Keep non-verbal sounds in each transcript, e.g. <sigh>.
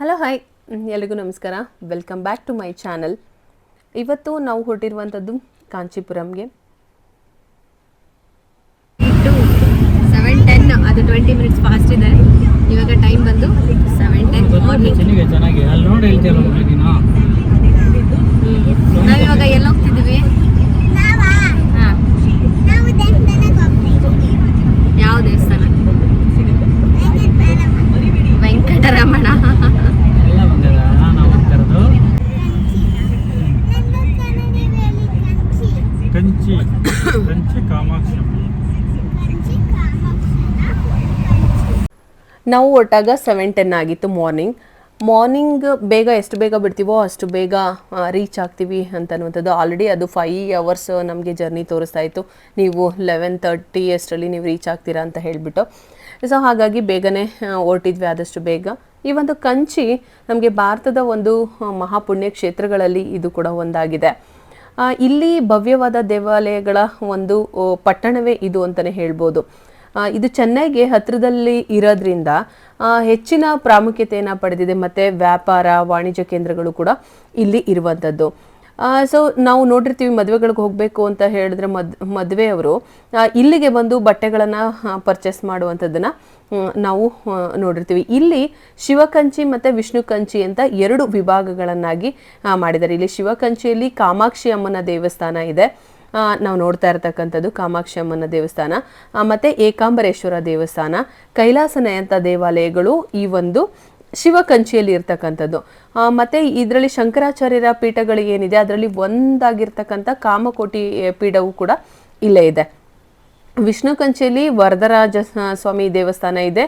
Hello hi ಎಲ್ರಿಗೂ ನಮಸ್ಕಾರ. Welcome back to my channel ಇವತ್ತು ನಾವು ಹೊರಟಿರುವಂಥದ್ದು ಕಾಂಚೀಪುರಂಗೆ. ಟು ಸೆವೆನ್ ಟೆನ್ ಅದು ಟ್ವೆಂಟಿ ಮಿನಿಟ್ಸ್ ಫಾಸ್ಟ್ ಇದೆ. ಇವಾಗ ಟೈಮ್ ಬಂದು ಸೆವೆನ್ ಟೆನ್ ಮಾರ್ನಿಂಗ್ ಚೆನ್ನಾಗಿ ಚೆನ್ನಾಗಿ ಅಲ್ಲಿ ನೋಡಿ ಹೇಳ್ತೀಯಲ್ಲ ಮಗ ನೀನು ನಾವಿವಾಗ ಎಲ್ಲಿ ಹೋಗ್ತಿದ್ದೀವಿ ಹಾಂ ಯಾವ ದೇವಸ್ಥಾನ ವೆಂಕಟರಮಣ ಎಲ್ಲ ಬಂದಿದ ನಾವು ಹೋಗ್ತಿರೋದು ಕಂಚಿ ಕಂಚಿ ಕಾಮಾಕ್ಷಿ ನಾವು ಒಟ್ಟಾಗ ಸೆವೆನ್ ಟೆನ್ ಆಗಿತ್ತು ಮಾರ್ನಿಂಗ್ ಮಾರ್ನಿಂಗ್ ಬೇಗ ಎಷ್ಟು ಬೇಗ ಬಿಡ್ತೀವೋ ಅಷ್ಟು ಬೇಗ ರೀಚ್ ಆಗ್ತೀವಿ ಅಂತ ಅನ್ನುವಂಥದ್ದು. ಆಲ್ರೆಡಿ ಅದು ಫೈ ಅವರ್ಸ್ ನಮಗೆ ಜರ್ನಿ ತೋರಿಸ್ತಾ ಇತ್ತು. ನೀವು ಲೆವೆನ್ ತರ್ಟಿ ಅಷ್ಟರಲ್ಲಿ ನೀವು ರೀಚ್ ಆಗ್ತೀರಾ ಅಂತ ಹೇಳಿಬಿಟ್ಟು. ಸೊ ಹಾಗಾಗಿ ಬೇಗನೆ ಹೊರಟಿದ್ವಿ ಆದಷ್ಟು ಬೇಗ. ಈ ಒಂದು ಕಂಚಿ ನಮಗೆ ಭಾರತದ ಒಂದು ಮಹಾಪುಣ್ಯ ಕ್ಷೇತ್ರಗಳಲ್ಲಿ ಇದು ಕೂಡ ಒಂದಾಗಿದೆ. ಇಲ್ಲಿ ಭವ್ಯವಾದ ದೇವಾಲಯಗಳ ಒಂದು ಪಟ್ಟಣವೇ ಇದು ಅಂತಲೇ ಹೇಳ್ಬೋದು. ಇದು ಚೆನ್ನೈಗೆ ಹತ್ತಿರದಲ್ಲಿ ಇರೋದ್ರಿಂದ ಹೆಚ್ಚಿನ ಪ್ರಾಮುಖ್ಯತೆಯನ್ನು ಪಡೆದಿದೆ. ಮತ್ತು ವ್ಯಾಪಾರ, ವಾಣಿಜ್ಯ ಕೇಂದ್ರಗಳು ಕೂಡ ಇಲ್ಲಿ ಇರುವಂಥದ್ದು ಸೊ ನಾವು ನೋಡಿರ್ತೀವಿ ಮದುವೆಗಳಿಗೆ ಹೋಗಬೇಕು ಅಂತ ಹೇಳಿದ್ರೆ ಮದ್, ಮದುವೆಯವರು ಇಲ್ಲಿಗೆ ಬಂದು ಬಟ್ಟೆಗಳನ್ನು ಪರ್ಚೇಸ್ ಮಾಡುವಂಥದ್ದನ್ನು ನಾವು ನೋಡಿರ್ತೀವಿ. ಇಲ್ಲಿ ಶಿವಕಂಚಿ ಮತ್ತು ವಿಷ್ಣು ಕಂಚಿ ಅಂತ ಎರಡು ವಿಭಾಗಗಳನ್ನಾಗಿ ಮಾಡಿದ್ದಾರೆ. ಇಲ್ಲಿ ಶಿವಕಂಚಿಯಲ್ಲಿ ಕಾಮಾಕ್ಷಿ ಅಮ್ಮನ ದೇವಸ್ಥಾನ ಇದೆ. ನಾವು ನೋಡ್ತಾ ಇರತಕ್ಕಂಥದ್ದು ಕಾಮಾಕ್ಷಿ ಅಮ್ಮನ ದೇವಸ್ಥಾನ ಮತ್ತು ಏಕಾಂಬರೇಶ್ವರ ದೇವಸ್ಥಾನ. ಕೈಲಾಸನಯಂತ ದೇವಾಲಯಗಳು ಈ ಒಂದು ಶಿವಕಂಚಿಯಲ್ಲಿ ಇರ್ತಕ್ಕಂಥದ್ದು. ಮತ್ತು ಇದರಲ್ಲಿ ಶಂಕರಾಚಾರ್ಯರ ಪೀಠಗಳು ಏನಿದೆ, ಅದರಲ್ಲಿ ಒಂದಾಗಿರ್ತಕ್ಕಂಥ ಕಾಮಕೋಟಿ ಪೀಠವು ಕೂಡ ಇಲ್ಲೇ ಇದೆ. ವಿಷ್ಣು ಕಂಚಿಯಲ್ಲಿ ವರದರಾಜ ಸ್ವಾಮಿ ದೇವಸ್ಥಾನ ಇದೆ.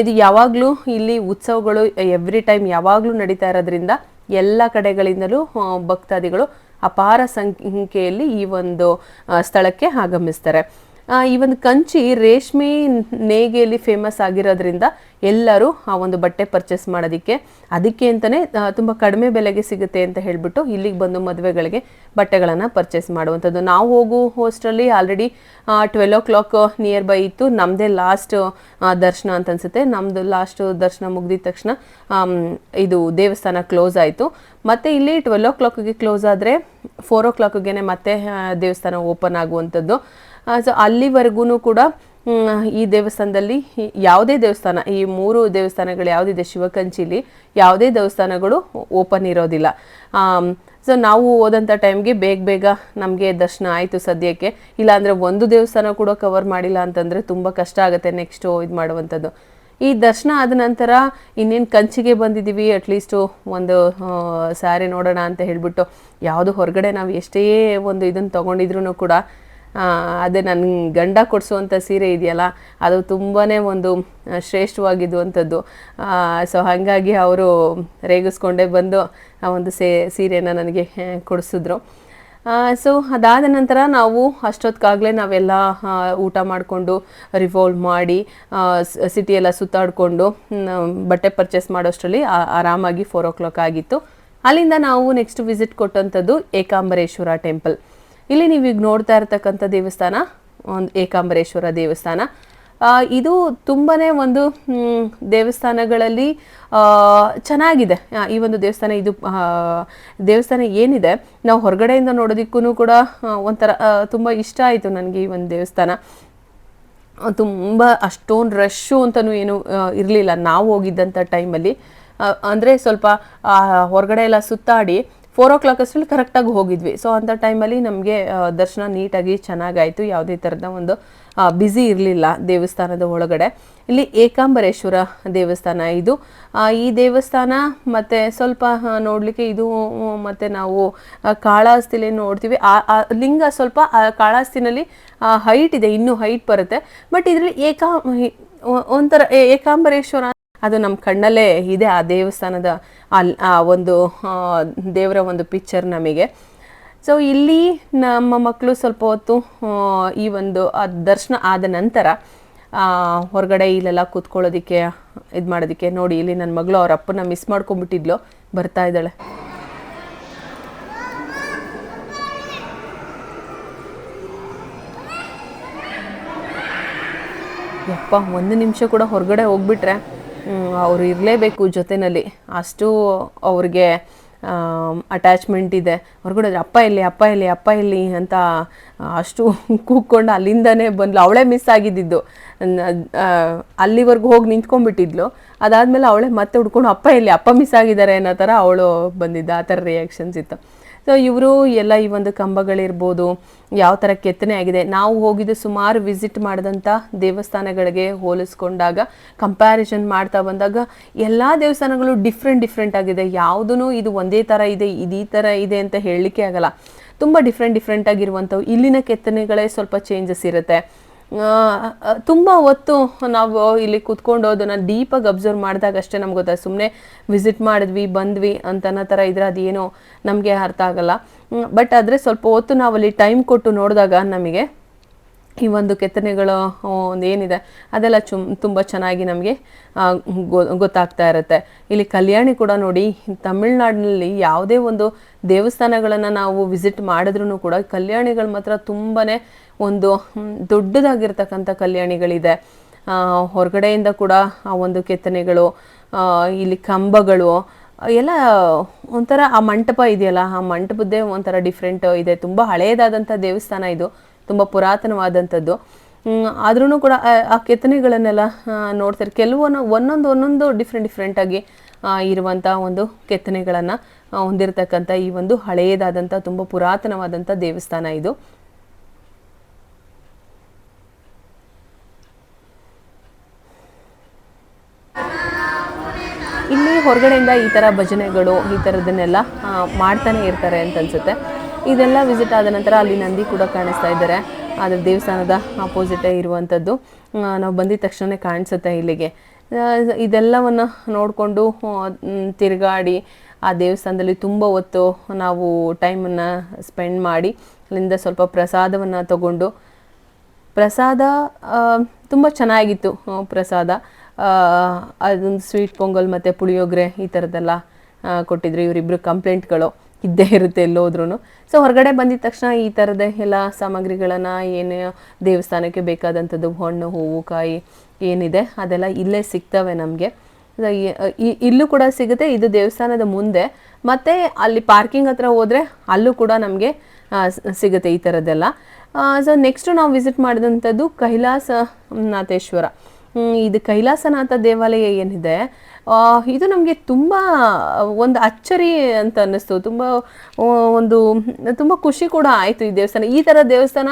ಇದು ಯಾವಾಗಲೂ ಇಲ್ಲಿ ಉತ್ಸವಗಳು ಎವ್ರಿ ಟೈಮ್ ಯಾವಾಗಲೂ ನಡೀತಾ ಇರೋದ್ರಿಂದ ಎಲ್ಲ ಕಡೆಗಳಿಂದಲೂ ಭಕ್ತಾದಿಗಳು ಅಪಾರ ಸಂಖ್ಯೆಯಲ್ಲಿ ಈ ಒಂದು ಸ್ಥಳಕ್ಕೆ ಆಗಮಿಸ್ತಾರೆ. ಈ ಒಂದು ಕಂಚಿ ರೇಷ್ಮೆ ನೇಯ್ಗೆಯಲ್ಲಿ ಫೇಮಸ್ ಆಗಿರೋದ್ರಿಂದ ಎಲ್ಲರೂ ಆ ಒಂದು ಬಟ್ಟೆ ಪರ್ಚೇಸ್ ಮಾಡೋದಕ್ಕೆ ಅದಕ್ಕೆ ಅಂತಲೇ ತುಂಬ ಕಡಿಮೆ ಬೆಲೆಗೆ ಸಿಗುತ್ತೆ ಅಂತ ಹೇಳಿಬಿಟ್ಟು ಇಲ್ಲಿಗೆ ಬಂದು ಮದುವೆಗಳಿಗೆ ಬಟ್ಟೆಗಳನ್ನು ಪರ್ಚೇಸ್ ಮಾಡುವಂಥದ್ದು. ನಾವು ಹೋಗೋ ಹೋಸ್ಟಲ್ಲಿ already twelve o'clock nearby ಇತ್ತು. ನಮ್ಮದೇ ಲಾಸ್ಟ್ ದರ್ಶನ ಅಂತ ಅನ್ಸುತ್ತೆ. ನಮ್ಮದು ಲಾಸ್ಟ್ ದರ್ಶನ ಮುಗ್ದಿದ ತಕ್ಷಣ ಇದು ದೇವಸ್ಥಾನ ಕ್ಲೋಸ್ ಆಯಿತು. ಮತ್ತು ಇಲ್ಲಿ ಟ್ವೆಲ್ ಓ ಕ್ಲಾಕ್ಗೆ ಕ್ಲೋಸ್ ಆದರೆ ಫೋರ್ ಓ ಕ್ಲಾಕ್ಗೆ ಮತ್ತೆ ದೇವಸ್ಥಾನ ಓಪನ್ ಆಗುವಂಥದ್ದು. ಸೊ ಅಲ್ಲಿವರೆಗೂ ಕೂಡ ಈ ದೇವಸ್ಥಾನದಲ್ಲಿ ಯಾವುದೇ ದೇವಸ್ಥಾನ, ಈ ಮೂರು ದೇವಸ್ಥಾನಗಳು ಯಾವುದಿದೆ ಶಿವಕಂಚಿಲಿ, ಯಾವುದೇ ದೇವಸ್ಥಾನಗಳು ಓಪನ್ ಇರೋದಿಲ್ಲ. ಸೊ ನಾವು ಹೋದಂಥ ಟೈಮ್ಗೆ ಬೇಗ ಬೇಗ ನಮಗೆ ದರ್ಶನ ಆಯಿತು ಸದ್ಯಕ್ಕೆ. ಇಲ್ಲಾಂದರೆ ಒಂದು ದೇವಸ್ಥಾನ ಕೂಡ ಕವರ್ ಮಾಡಿಲ್ಲ ಅಂತಂದರೆ ತುಂಬ ಕಷ್ಟ ಆಗುತ್ತೆ ನೆಕ್ಸ್ಟು ಇದು ಮಾಡುವಂಥದ್ದು ಈ ದರ್ಶನ ಆದ ನಂತರ ಇನ್ನೇನು ಕಂಚಿಗೆ ಬಂದಿದ್ದೀವಿ ಅಟ್ಲೀಸ್ಟು ಒಂದು ಸ್ಯಾರಿ ನೋಡೋಣ ಅಂತ ಹೇಳಿಬಿಟ್ಟು, ಯಾವುದು ಹೊರಗಡೆ ನಾವು ಎಷ್ಟೇ ಒಂದು ಇದನ್ನು ತೊಗೊಂಡಿದ್ರು ಕೂಡ ಅದೇ ನನ್ನ ಗಂಡ ಕೊಡಿಸುವಂಥ ಸೀರೆ ಇದೆಯಲ್ಲ, ಅದು ತುಂಬಾ ಒಂದು ಶ್ರೇಷ್ಠವಾಗಿದ್ದುವಂಥದ್ದು. ಸೊ ಹಾಗಾಗಿ ಅವರು ರೇಗಿಸ್ಕೊಂಡೇ ಬಂದು ಆ ಒಂದು ಸೇ, ಸೀರೆನ ನನಗೆ ಕೊಡಿಸಿದ್ರು. ಸೊ ಅದಾದ ನಂತರ ನಾವು ಅಷ್ಟೊತ್ತಿಗಾಗಲೇ ನಾವೆಲ್ಲ ಊಟ ಮಾಡಿಕೊಂಡು ರಿವಾಲ್ವ್ ಮಾಡಿ ಸಿಟಿ ಎಲ್ಲ ಸುತ್ತಾಡಿಕೊಂಡು ಬಟ್ಟೆ ಪರ್ಚೇಸ್ ಮಾಡೋಷ್ಟರಲ್ಲಿ ಆರಾಮಾಗಿ ಫೋರ್ ಓ ಕ್ಲಾಕ್ ಆಗಿತ್ತು. ಅಲ್ಲಿಂದ ನಾವು ನೆಕ್ಸ್ಟ್ ವಿಸಿಟ್ ಕೊಟ್ಟಂಥದ್ದು ಏಕಾಂಬರೇಶ್ವರ ಟೆಂಪಲ್ ಇಲ್ಲಿ ನೀವು ಈಗ ನೋಡ್ತಾ ಇರತಕ್ಕಂಥ ದೇವಸ್ಥಾನ, ಒಂದು ಏಕಾಂಬರೇಶ್ವರ ದೇವಸ್ಥಾನ. ಇದು ತುಂಬಾ ಒಂದು ದೇವಸ್ಥಾನಗಳಲ್ಲಿ ಚೆನ್ನಾಗಿದೆ. ಈ ಒಂದು ದೇವಸ್ಥಾನ ಇದು ದೇವಸ್ಥಾನ ಏನಿದೆ, ನಾವು ಹೊರಗಡೆಯಿಂದ ನೋಡೋದಕ್ಕೂ ಕೂಡ ಒಂಥರ ತುಂಬ ಇಷ್ಟ ಆಯಿತು ನನಗೆ ಈ ಒಂದು ದೇವಸ್ಥಾನ. ತುಂಬ ಅಷ್ಟೊಂದು ರಶ್ಶು ಅಂತಲೂ ಏನು ಇರಲಿಲ್ಲ. ನಾವು ಹೋಗಿದ್ದಂಥ ಟೈಮಲ್ಲಿ ಅಂದರೆ ಸ್ವಲ್ಪ ಹೊರಗಡೆ ಎಲ್ಲ ಸುತ್ತಾಡಿ ಫೋರ್ ಓ ಕ್ಲಾಕ್ ಅಷ್ಟರಲ್ಲಿ ಕರೆಕ್ಟಾಗಿ ಹೋಗಿದ್ವಿ. ಸೊ ಅಂಥ ಟೈಮಲ್ಲಿ ನಮಗೆ ದರ್ಶನ ನೀಟಾಗಿ ಚೆನ್ನಾಗಾಯಿತು. ಯಾವುದೇ ಥರದ ಒಂದು ಬ್ಯುಸಿ ಇರಲಿಲ್ಲ ದೇವಸ್ಥಾನದ ಒಳಗಡೆ. ಇಲ್ಲಿ ಏಕಾಂಬರೇಶ್ವರ ದೇವಸ್ಥಾನ ಇದು. ಈ ದೇವಸ್ಥಾನ ಮತ್ತು ಸ್ವಲ್ಪ ನೋಡಲಿಕ್ಕೆ ಇದು ಮತ್ತು ನಾವು ಕಾಳಾಸ್ತಿಲಿ ನೋಡ್ತೀವಿ. ಆ ಲಿಂಗ ಸ್ವಲ್ಪ ಕಾಳಾಸ್ತಿನಲ್ಲಿ ಹೈಟ್ ಇದೆ. ಇನ್ನೂ ಹೈಟ್ ಬರುತ್ತೆ. ಬಟ್ ಇದರಲ್ಲಿ ಏಕಾ ಒಂಥರ ಏಕಾಂಬರೇಶ್ವರ ಅದು ನಮ್ಮ ಕಣ್ಣಲ್ಲೇ ಇದೆ ಆ ದೇವಸ್ಥಾನದ ಅಲ್ಲಿ ಆ ಒಂದು ದೇವರ ಒಂದು ಪಿಕ್ಚರ್ ನಮಗೆ. ಸೊ ಇಲ್ಲಿ ನಮ್ಮ ಮಕ್ಕಳು ಸ್ವಲ್ಪ ಹೊತ್ತು ಈ ಒಂದು ದರ್ಶನ ಆದ ನಂತರ ಹೊರಗಡೆ ಇಲ್ಲೆಲ್ಲ ಕೂತ್ಕೊಳ್ಳೋದಕ್ಕೆ, ಇದು ಮಾಡೋದಕ್ಕೆ ನೋಡಿ ಇಲ್ಲಿ ನನ್ನ ಮಗಳು ಅವ್ರ ಅಪ್ಪನ ಮಿಸ್ ಮಾಡ್ಕೊಂಡ್ಬಿಟ್ಟಿದ್ಲು. ಬರ್ತಾ ಇದ್ದಾಳೆ. ಯಪ್ಪ, ಒಂದು ನಿಮಿಷ ಕೂಡ ಹೊರಗಡೆ ಹೋಗ್ಬಿಟ್ರೆ ಅವರು ಇರಲೇಬೇಕು ಜೊತೆಯಲ್ಲಿ ಅಷ್ಟು ಅವ್ರಿಗೆ ಅಟ್ಯಾಚ್ಮೆಂಟ್ ಇದೆ. ಹೊರಗಡೆ ಅಪ್ಪ ಇಲ್ಲಿ ಅಪ್ಪ ಇಲ್ಲಿ ಅಪ್ಪ ಇಲ್ಲಿ ಅಂತ ಅಷ್ಟು <laughs> ಕೂಗ್ಕೊಂಡು ಅಲ್ಲಿಂದನೇ ಬಂದ್ಲು. ಅವಳೇ ಮಿಸ್ ಆಗಿದ್ದಿದ್ದು. ಅಲ್ಲಿವರೆಗೂ ಹೋಗಿ ನಿಂತ್ಕೊಂಡ್ಬಿಟ್ಟಿದ್ಲು. ಅದಾದಮೇಲೆ ಅವಳೇ ಮತ್ತೆ ಹುಡ್ಕೊಂಡು ಅಪ್ಪ ಇಲ್ಲಿ, ಅಪ್ಪ ಮಿಸ್ ಆಗಿದ್ದಾರೆ ಅನ್ನೋ ಥರ ಅವಳು ಬಂದಿದ್ದ. ಆ ಥರ ರಿಯಾಕ್ಷನ್ಸ್ ಇತ್ತು. ಸೊ ಇವರು ಎಲ್ಲ ಈ ಒಂದು ಕಂಬಗಳಿರ್ಬೋದು, ಯಾವ ಥರ ಕೆತ್ತನೆ ಆಗಿದೆ. ನಾವು ಹೋಗಿದ್ದು ಸುಮಾರು ವಿಸಿಟ್ ಮಾಡಿದಂಥ ದೇವಸ್ಥಾನಗಳಿಗೆ ಹೋಲಿಸ್ಕೊಂಡಾಗ ಕಂಪ್ಯಾರಿಸನ್ ಮಾಡ್ತಾ ಬಂದಾಗ, ಎಲ್ಲ ದೇವಸ್ಥಾನಗಳು ಡಿಫ್ರೆಂಟ್ ಡಿಫ್ರೆಂಟ್ ಆಗಿದೆ. ಯಾವುದೂ ಇದು ಒಂದೇ ಥರ ಇದೆ, ಇದು ಈ ಥರ ಇದೆ ಅಂತ ಹೇಳಲಿಕ್ಕೆ ಆಗಲ್ಲ. ತುಂಬ ಡಿಫ್ರೆಂಟ್ ಡಿಫ್ರೆಂಟ್ ಆಗಿರುವಂಥವು. ಇಲ್ಲಿನ ಕೆತ್ತನೆಗಳೇ ಸ್ವಲ್ಪ ಚೇಂಜಸ್ ಇರುತ್ತೆ. ತುಂಬ ಹೊತ್ತು ನಾವು ಇಲ್ಲಿ ಕುತ್ಕೊಂಡು ಅದನ್ನು ಡೀಪಾಗಿ ಅಬ್ಸರ್ವ್ ಮಾಡಿದಾಗ ಅಷ್ಟೇ ನಮ್ಗೆ ಗೊತ್ತಾಯ್ತು ಸುಮ್ಮನೆ ವಿಸಿಟ್ ಮಾಡಿದ್ವಿ, ಬಂದ್ವಿ ಅಂತ ಅನ್ನೋ ಥರ ಇದ್ರೆ ಅದೇನೋ ನಮಗೆ ಅರ್ಥ ಆಗಲ್ಲ. ಬಟ್ ಆದರೆ ಸ್ವಲ್ಪ ಹೊತ್ತು ನಾವು ಅಲ್ಲಿ ಟೈಮ್ ಕೊಟ್ಟು ನೋಡಿದಾಗ ನಮಗೆ ಈ ಒಂದು ಕೆತ್ತನೆಗಳು ಒಂದು ಏನಿದೆ, ಅದೆಲ್ಲ ಚುಮ್, ತುಂಬ ಚೆನ್ನಾಗಿ ನಮಗೆ ಗೊತ್ತಾಗ್ತಾ ಇರುತ್ತೆ. ಇಲ್ಲಿ ಕಲ್ಯಾಣಿ ಕೂಡ ನೋಡಿ, ತಮಿಳ್ನಾಡಿನಲ್ಲಿ ಯಾವುದೇ ಒಂದು ದೇವಸ್ಥಾನಗಳನ್ನು ನಾವು ವಿಸಿಟ್ ಮಾಡಿದ್ರೂ ಕೂಡ ಕಲ್ಯಾಣಿಗಳು ಮಾತ್ರ ತುಂಬಾ ಒಂದು ದೊಡ್ಡದಾಗಿರ್ತಕ್ಕಂಥ ಕಲ್ಯಾಣಿಗಳಿದೆ. ಹೊರಗಡೆಯಿಂದ ಕೂಡ ಆ ಒಂದು ಕೆತ್ತನೆಗಳು ಇಲ್ಲಿ ಕಂಬಗಳು, ಎಲ್ಲ ಒಂಥರ ಆ ಮಂಟಪ ಇದೆಯಲ್ಲ, ಆ ಮಂಟಪದ್ದೇ ಒಂಥರ ಡಿಫ್ರೆಂಟ್ ಇದೆ. ತುಂಬ ಹಳೆಯದಾದಂಥ ದೇವಸ್ಥಾನ ಇದು. ತುಂಬ ಪುರಾತನವಾದಂಥದ್ದು. ಆದ್ರೂ ಕೂಡ, ಆ- ಕೆತ್ತನೆಗಳನ್ನೆಲ್ಲ ನೋಡ್ತಾರೆ. ಕೆಲವೊಂದು ಒಂದೊಂದು ಒಂದೊಂದು ಡಿಫ್ರೆಂಟ್ ಡಿಫ್ರೆಂಟಾಗಿ ಇರುವಂಥ ಒಂದು ಕೆತ್ತನೆಗಳನ್ನ ಹೊಂದಿರತಕ್ಕಂಥ ಈ ಒಂದು ಹಳೆಯದಾದಂಥ ತುಂಬ ಪುರಾತನವಾದಂಥ ದೇವಸ್ಥಾನ ಇದು. ಇಲ್ಲಿ ಹೊರಗಡೆಯಿಂದ ಈ ಥರ ಭಜನೆಗಳು, ಈ ಥರದನ್ನೆಲ್ಲ ಮಾಡ್ತಾನೆ ಇರ್ತಾರೆ ಅಂತ ಅನ್ಸುತ್ತೆ. ಇದೆಲ್ಲ ವಿಸಿಟ್ ಆದ ನಂತರ ಅಲ್ಲಿ ನಂದಿ ಕೂಡ ಕಾಣಿಸ್ತಾ ಇದ್ದಾರೆ. ಅದ್ರ ದೇವಸ್ಥಾನದ ಆಪೋಸಿಟೇ ಇರುವಂಥದ್ದು ನಾವು ಬಂದಿದ ತಕ್ಷಣ ಕಾಣಿಸುತ್ತೆ ಇಲ್ಲಿಗೆ. ಇದೆಲ್ಲವನ್ನು ನೋಡಿಕೊಂಡು ತಿರುಗಾಡಿ, ಆ ದೇವಸ್ಥಾನದಲ್ಲಿ ತುಂಬ ಹೊತ್ತು ನಾವು ಟೈಮನ್ನು ಸ್ಪೆಂಡ್ ಮಾಡಿ, ಅಲ್ಲಿಂದ ಸ್ವಲ್ಪ ಪ್ರಸಾದವನ್ನು ತಗೊಂಡು, ಪ್ರಸಾದ ತುಂಬ ಚೆನ್ನಾಗಿತ್ತು ಪ್ರಸಾದ. ಅದೊಂದು ಸ್ವೀಟ್ ಪೊಂಗಲ್ ಮತ್ತು ಪುಳಿಯೋಗರೆ ಈ ಥರದ್ದೆಲ್ಲ ಕೊಟ್ಟಿದ್ರು ಇವರಿಬ್ಬರು ಕಂಪ್ಲೇಂಟ್ಗಳು ಇದ್ದೇ ಇರುತ್ತೆ ಎಲ್ಲೋದ್ರೂ ಸೊ ಹೊರಗಡೆ ಬಂದಿದ ತಕ್ಷಣ ಈ ಥರದ ಎಲ್ಲ ಸಾಮಗ್ರಿಗಳನ್ನು ಏನು ದೇವಸ್ಥಾನಕ್ಕೆ ಬೇಕಾದಂಥದ್ದು ಹಣ್ಣು ಹೂವು ಕಾಯಿ ಏನಿದೆ ಅದೆಲ್ಲ ಇಲ್ಲೇ ಸಿಗ್ತವೆ ನಮಗೆ. ಇಲ್ಲೂ ಕೂಡ ಸಿಗುತ್ತೆ ಇದು ದೇವಸ್ಥಾನದ ಮುಂದೆ. ಮತ್ತು ಅಲ್ಲಿ ಪಾರ್ಕಿಂಗ್ ಹತ್ರ ಹೋದರೆ ಅಲ್ಲೂ ಕೂಡ ನಮಗೆ ಸಿಗುತ್ತೆ ಈ ಥರದ್ದೆಲ್ಲ ಸೊ ನೆಕ್ಸ್ಟು ನಾವು ವಿಸಿಟ್ ಮಾಡಿದಂಥದ್ದು ಕೈಲಾಸ ನಾಥೇಶ್ವರ. ಹ್ಮ್, ಇದು ಕೈಲಾಸನಾಥ ದೇವಾಲಯ ಏನಿದೆ ಇದು ನಮಗೆ ತುಂಬ ಒಂದು ಅಚ್ಚರಿ ಅಂತ ಅನ್ನಿಸ್ತು. ತುಂಬ ಒಂದು, ತುಂಬ ಖುಷಿ ಕೂಡ ಆಯಿತು ಈ ದೇವಸ್ಥಾನ. ಈ ಥರ ದೇವಸ್ಥಾನ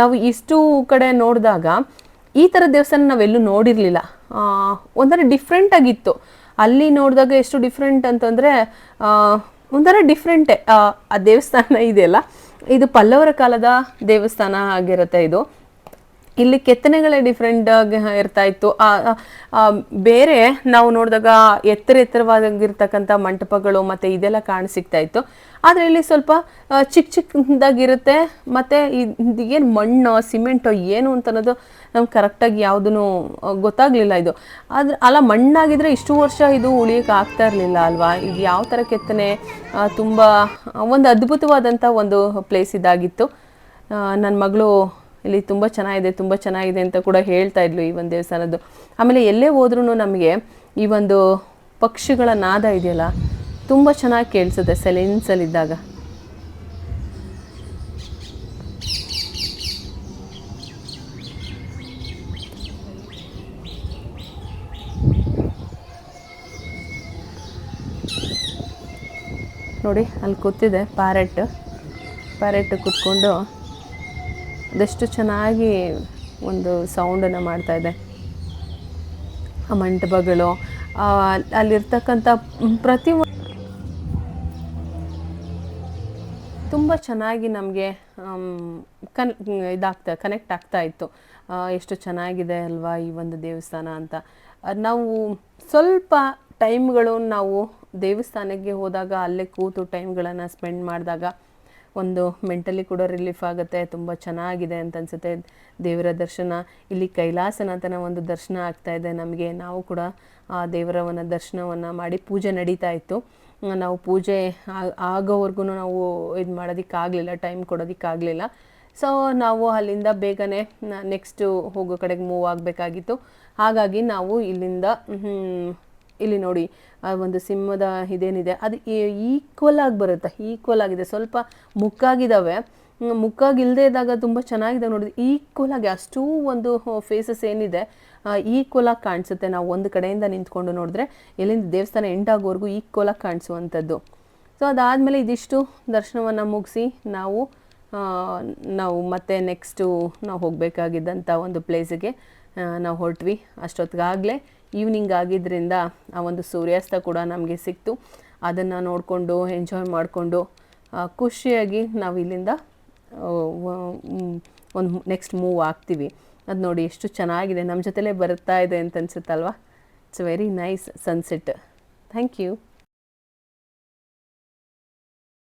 ನಾವು ಇಷ್ಟು ಕಡೆ ನೋಡಿದಾಗ, ಈ ಥರ ದೇವಸ್ಥಾನ ನಾವೆಲ್ಲೂ ನೋಡಿರಲಿಲ್ಲ. ಒಂಥರ ಡಿಫ್ರೆಂಟ್ ಆಗಿತ್ತು. ಅಲ್ಲಿ ನೋಡಿದಾಗ ಎಷ್ಟು ಡಿಫ್ರೆಂಟ್ ಅಂತಂದರೆ ಒಂಥರ ಡಿಫ್ರೆಂಟೇ ಆ ದೇವಸ್ಥಾನ ಇದೆಯಲ್ಲ? ಇದು ಪಲ್ಲವರ ಕಾಲದ ದೇವಸ್ಥಾನ ಆಗಿರುತ್ತೆ ಇದು. ಇಲ್ಲಿ ಕೆತ್ತನೆಗಳೇ ಡಿಫ್ರೆಂಟ್ ಇರ್ತಾ ಇತ್ತು. ಬೇರೆ ನಾವು ನೋಡಿದಾಗ ಎತ್ತರ ಎತ್ತರವಾಗಿರ್ತಕ್ಕಂಥ ಮಂಟಪಗಳು ಮತ್ತು ಇದೆಲ್ಲ ಕಾಣಿಸಿಕ್ತಾ ಇತ್ತು. ಆದರೆ ಇಲ್ಲಿ ಸ್ವಲ್ಪ ಚಿಕ್ಕ ಚಿಕ್ಕದಾಗಿರುತ್ತೆ. ಮತ್ತು ಏನು ಮಣ್ಣು, ಸಿಮೆಂಟು, ಏನು ಅಂತ ಅನ್ನೋದು ನಮ್ಗೆ ಕರೆಕ್ಟಾಗಿ ಯಾವುದೂ ಗೊತ್ತಾಗಲಿಲ್ಲ ಇದು. ಆದ್ರೆ ಅಲ್ಲ, ಮಣ್ಣಾಗಿದ್ರೆ ಇಷ್ಟು ವರ್ಷ ಇದು ಉಳಿಯೋಕೆ ಆಗ್ತಾ ಇರಲಿಲ್ಲ ಅಲ್ವಾ? ಇದು ಯಾವ ಥರ ಕೆತ್ತನೆ ತುಂಬ ಒಂದು ಅದ್ಭುತವಾದಂಥ ಒಂದು ಪ್ಲೇಸ್ ಇದಾಗಿತ್ತು. ನನ್ನ ಮಗಳು ಇಲ್ಲಿ ತುಂಬ ಚೆನ್ನಾಗಿದೆ ತುಂಬ ಚೆನ್ನಾಗಿದೆ ಅಂತ ಕೂಡ ಹೇಳ್ತಾ ಇದ್ಲು ಈ ಒಂದು ದೇವಸ್ಥಾನದ್ದು. ಆಮೇಲೆ ಎಲ್ಲೇ ಹೋದ್ರೂ ನಮಗೆ ಈ ಒಂದು ಪಕ್ಷಿಗಳ ನಾದ ಇದೆಯಲ್ಲ, ತುಂಬ ಚೆನ್ನಾಗಿ ಕೇಳಿಸುತ್ತೆ ಸೆಲೆನ್ಸಲ್ಲಿದ್ದಾಗ ನೋಡಿ, ಅಲ್ಲಿ ಕೂತಿದೆ ಪ್ಯಾರೆಟ್ ಪ್ಯಾರೆಟ್ ಕೂತ್ಕೊಂಡು ಅದೆಷ್ಟು ಚೆನ್ನಾಗಿ ಒಂದು ಸೌಂಡನ್ನು ಮಾಡ್ತಾ ಇದೆ. ಆ ಮಂಟಪಗಳು ಅಲ್ಲಿರ್ತಕ್ಕಂಥ ಪ್ರತಿ ತುಂಬ ಚೆನ್ನಾಗಿ ನಮಗೆ ಕನ್, ಇದಾಗ್ತಾ ಕನೆಕ್ಟ್ ಆಗ್ತಾ ಇತ್ತು. ಎಷ್ಟು ಚೆನ್ನಾಗಿದೆ ಅಲ್ವಾ ಈ ಒಂದು ದೇವಸ್ಥಾನ ಅಂತ. ನಾವು ಸ್ವಲ್ಪ ಟೈಮ್ಗಳು ನಾವು ದೇವಸ್ಥಾನಕ್ಕೆ ಹೋದಾಗ, ಅಲ್ಲೇ ಕೂತು ಟೈಮ್ಗಳನ್ನು ಸ್ಪೆಂಡ್ ಮಾಡಿದಾಗ ಒಂದು ಮೆಂಟಲಿ ಕೂಡ ರಿಲೀಫ್ ಆಗುತ್ತೆ, ತುಂಬ ಚೆನ್ನಾಗಿದೆ ಅಂತ ಅನ್ಸುತ್ತೆ. ದೇವರ ದರ್ಶನ, ಇಲ್ಲಿ ಕೈಲಾಸನಾಥನ ಒಂದು ದರ್ಶನ ಆಗ್ತಾ ಇದೆ ನಮಗೆ. ನಾವು ಕೂಡ ಆ ದೇವರವನ್ನ ದರ್ಶನವನ್ನು ಮಾಡಿ ಪೂಜೆ ನಡೀತಾ ಇತ್ತು. ನಾವು ಪೂಜೆ ಆಗೋವರೆಗೂ ನಾವು ಇದು ಮಾಡೋದಕ್ಕಾಗಲಿಲ್ಲ, ಟೈಮ್ ಕೊಡೋದಕ್ಕಾಗಲಿಲ್ಲ. ಸೊ ನಾವು ಅಲ್ಲಿಂದ ಬೇಗನೆ ನೆಕ್ಸ್ಟು ಹೋಗೋ ಕಡೆಗೆ ಮೂವ್ ಆಗಬೇಕಾಗಿತ್ತು. ಹಾಗಾಗಿ ನಾವು ಇಲ್ಲಿಂದ ಇಲ್ಲಿ ನೋಡಿ, ಆ ಒಂದು ಸಿಂಹದ ಇದೇನಿದೆ, ಅದು ಈಕ್ವಲ್ ಆಗಿ ಬರುತ್ತೆ ಈಕ್ವಲ್ ಆಗಿದೆ. ಸ್ವಲ್ಪ ಮುಕ್ಕಾಗಿದ್ದಾವೆ ಮುಕ್ಕಾಗಿಲ್ಲದೆ ಇದ್ದಾಗ ತುಂಬ ಚೆನ್ನಾಗಿದೆ ನೋಡಿದ್ರೆ ಈಕ್ವಲ್ ಆಗಿ ಅಷ್ಟೂ ಒಂದು ಫೇಸಸ್ ಏನಿದೆ ಈಕ್ವಲ್ ಆಗಿ ಕಾಣಿಸುತ್ತೆ. ನಾವು ಒಂದು ಕಡೆಯಿಂದ ನಿಂತ್ಕೊಂಡು ನೋಡಿದ್ರೆ ಎಲ್ಲಿಂದ ದೇವಸ್ಥಾನ ಎಂಡ್ ಆಗೋವರೆಗೂ ಈಕ್ವಲ್ ಆಗಿ ಕಾಣಿಸುವಂಥದ್ದು. ಸೊ ಅದಾದಮೇಲೆ ಇದಿಷ್ಟು ದರ್ಶನವನ್ನು ಮುಗಿಸಿ, ನಾವು ನಾವು ಮತ್ತೆ ನೆಕ್ಸ್ಟು ನಾವು ಹೋಗಬೇಕಾಗಿದ್ದಂಥ ಒಂದು ಪ್ಲೇಸಿಗೆ ನಾವು ಹೊರಟ್ವಿ. ಅಷ್ಟೊತ್ತಿಗಾಗಲೇ ಈವ್ನಿಂಗ್ ಆಗಿದ್ದರಿಂದ ಆ ಒಂದು ಸೂರ್ಯಾಸ್ತ ಕೂಡ ನಮಗೆ ಸಿಕ್ತು. ಅದನ್ನು ನೋಡಿಕೊಂಡು ಎಂಜಾಯ್ ಮಾಡಿಕೊಂಡು ಖುಷಿಯಾಗಿ ನಾವು ಇಲ್ಲಿಂದ ಒಂದು ನೆಕ್ಸ್ಟ್ ಮೂವ್ ಆಗ್ತೀವಿ. ಅದು ನೋಡಿ ಎಷ್ಟು ಚೆನ್ನಾಗಿದೆ. ನಮ್ಮ ಜೊತೆಲೇ ಬರ್ತಾ ಇದೆ ಅಂತ ಅನಿಸುತ್ತಲ್ವಾ? It's very nice sunset thank you